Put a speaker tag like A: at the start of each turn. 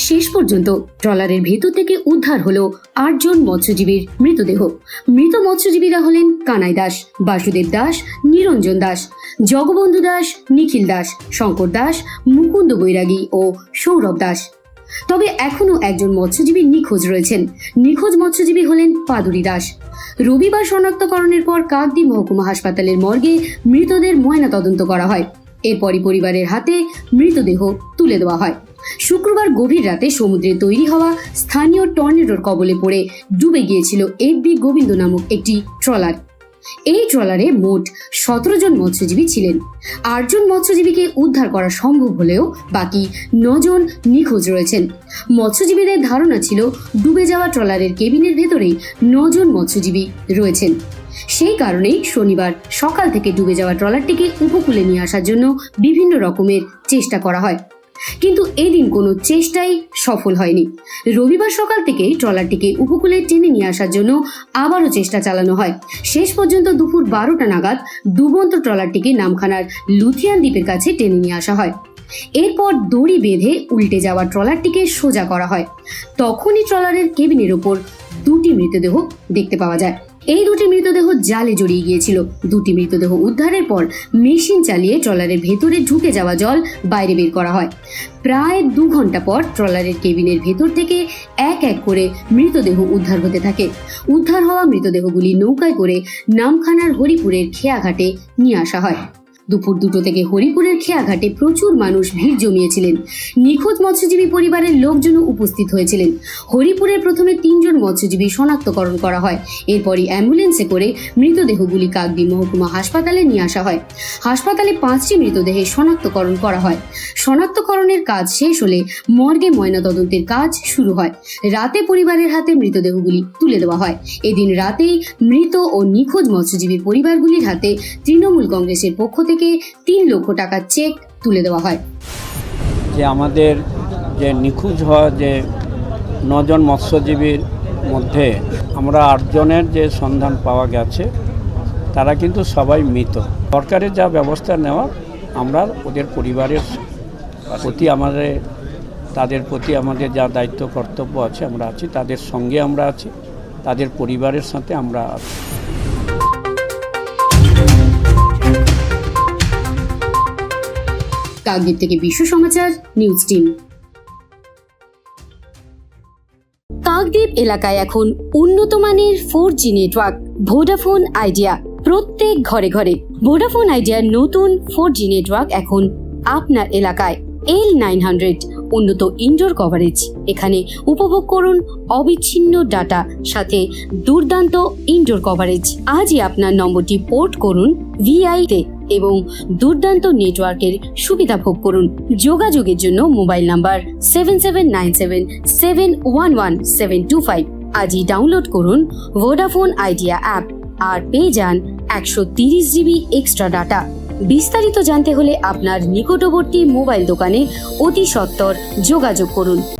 A: শেষ পর্যন্ত ট্রলারের ভেতর থেকে উদ্ধার হলো আটজন মৎস্যজীবীর মৃতদেহ। মৃত মৎস্যজীবীরা হলেন কানাই দাস, বাসুদেব দাস, নিরঞ্জন দাস, জগবন্ধু দাস, নিখিল দাস, শঙ্কর দাস, মুকুন্দ বৈরাগী ও সৌরভ দাস। তবে এখনও একজন মৎস্যজীবী নিখোঁজ রয়েছেন। নিখোঁজ মৎস্যজীবী হলেন পাদুরি দাস। রবিবার শনাক্তকরণের পর কাকদ্বীপ মহকুমা হাসপাতালের মর্গে মৃতদের ময়না তদন্ত করা হয়। এরপরই পরিবারের হাতে মৃতদেহ তুলে দেওয়া হয়। শুক্রবার গভীর রাতে সমুদ্রে তৈরি হওয়া স্থানীয় টর্নেডোর কবলে পড়ে ডুবে গিয়েছিল এফবি গোবিন্দ নামক একটি ট্রলার। এই ট্রলারে মোট সতেরো জন মৎস্যজীবী ছিলেন। আটজন মৎস্যজীবীকে উদ্ধার করা সম্ভব হলেও বাকি নজন নিখোঁজ রয়েছেন। মৎস্যজীবীদের ধারণা ছিল ডুবে যাওয়া ট্রলারের কেবিনের ভেতরেই নজন মৎস্যজীবী রয়েছেন। সেই কারণেই শনিবার সকাল থেকে ডুবে যাওয়া ট্রলারটিকে উপকূলে নিয়ে আসার জন্য বিভিন্ন রকমের চেষ্টা করা হয়। কিন্তু এদিন কোনো চেষ্টাই সফল হয়নি। রবিবার সকাল থেকে ট্রলারটিকে উপকূলে টেনে নিয়ে আসার জন্য আবারও চেষ্টা চালানো হয়। শেষ পর্যন্ত দুপুর বারোটা নাগাদ ডুবন্ত ট্রলারটিকে নামখানার লুথিয়ান দ্বীপের কাছে টেনে নিয়ে আসা হয়। এরপর দড়ি বেঁধে উল্টে যাওয়া ট্রলারটিকে সোজা করা হয়। তখনই ট্রলারের কেবিনের ওপর দুটি মৃতদেহ দেখতে পাওয়া যায়। এই দুটি মৃতদেহ জালে জড়িয়ে গিয়েছিল। দুটি মৃতদেহ উদ্ধারের পর মেশিন চালিয়ে ট্রলারের ভেতরে ঢুকে যাওয়া জল বাইরে বের করা হয়। প্রায় দু ঘণ্টা পর ট্রলারের কেবিনের ভেতর থেকে এক এক করে মৃতদেহ উদ্ধার হতে থাকে। উদ্ধার হওয়া মৃতদেহগুলি নৌকায় করে নামখানার হরিপুরের খেয়াঘাটে নিয়ে আসা হয়। দুপুর দুটো থেকে হরিপুরের খেয়াঘাটে প্রচুর মানুষ ভিড় জমিয়েছিলেন। নিখোঁজ মৎস্যজীবী পরিবারের লোকজনও উপস্থিত হয়েছিলেন। হরিপুরের প্রথমে তিনজন মৎস্যজীবী শনাক্তকরণ করা হয়। এরপরই অ্যাম্বুলেন্সে করে মৃতদেহগুলি কাকদ্বীপ মহকুমা হাসপাতালে নিয়ে আসা হয়। হাসপাতালে পাঁচটি মৃতদেহের শনাক্তকরণ করা হয়। শনাক্তকরণের কাজ শেষ হলে মর্গে ময়নাতদন্তের কাজ শুরু হয়। রাতে পরিবারের হাতে মৃতদেহগুলি তুলে দেওয়া হয়। এদিন রাতেই মৃত ও নিখোঁজ মৎস্যজীবীর পরিবারগুলির হাতে তৃণমূল কংগ্রেসের পক্ষ থেকে তিন লক্ষ টাকার চেক তুলে দেওয়া হয়।
B: যে আমাদের যে নিখোঁজ হওয়া যে নজন মৎস্যজীবীর মধ্যে আমরা আটজনের যে সন্ধান পাওয়া গেছে, তারা কিন্তু সবাই মৃত। সরকারের যা ব্যবস্থা নেওয়া, আমরা ওদের পরিবারের প্রতি আমাদের, তাদের প্রতি আমাদের যা দায়িত্ব, কর্তব্য আছে, আমরা আছি। তাদের সঙ্গে আমরা আছি, তাদের পরিবারের সাথে আমরা আছি।
A: কাকদ্বীপ থেকে বিশ্ব সমাচার, নিউজ টিম। কাকদ্বীপ এলাকায় এখন উন্নত মানের four G network, Vodafone Idea প্রত্যেক ঘরে ঘরে। ভোডাফোন আইডিয়ার নতুন ফোর জি নেটওয়ার্ক এখন আপনার এলাকায়। এল নাইন হান্ড্রেড উন্নত ইনডোর কভারেজ এখানে উপভোগ করুন অবিচ্ছিন্ন ডাটা সাথে দুর্দান্ত ইনডোর কভারেজ আজই আপনার নম্বরটি পোর্ট করুন ভিআই তে। এবং দুর্দান্ত নেটওয়ার্কের সুবিধা ভোগ করুন। যোগাযোগের জন্য mobile number seven seven nine seven seven one one seven two five আজই ডাউনলোড করুন ভোডাফোন আইডিয়া অ্যাপ আর পেয়ে যান একশো তিরিশ জিবি এক্সট্রা ডাটা বিস্তারিত জানতে হলে আপনার নিকটবর্তী মোবাইল দোকানে অতি সত্বর যোগাযোগ করুন।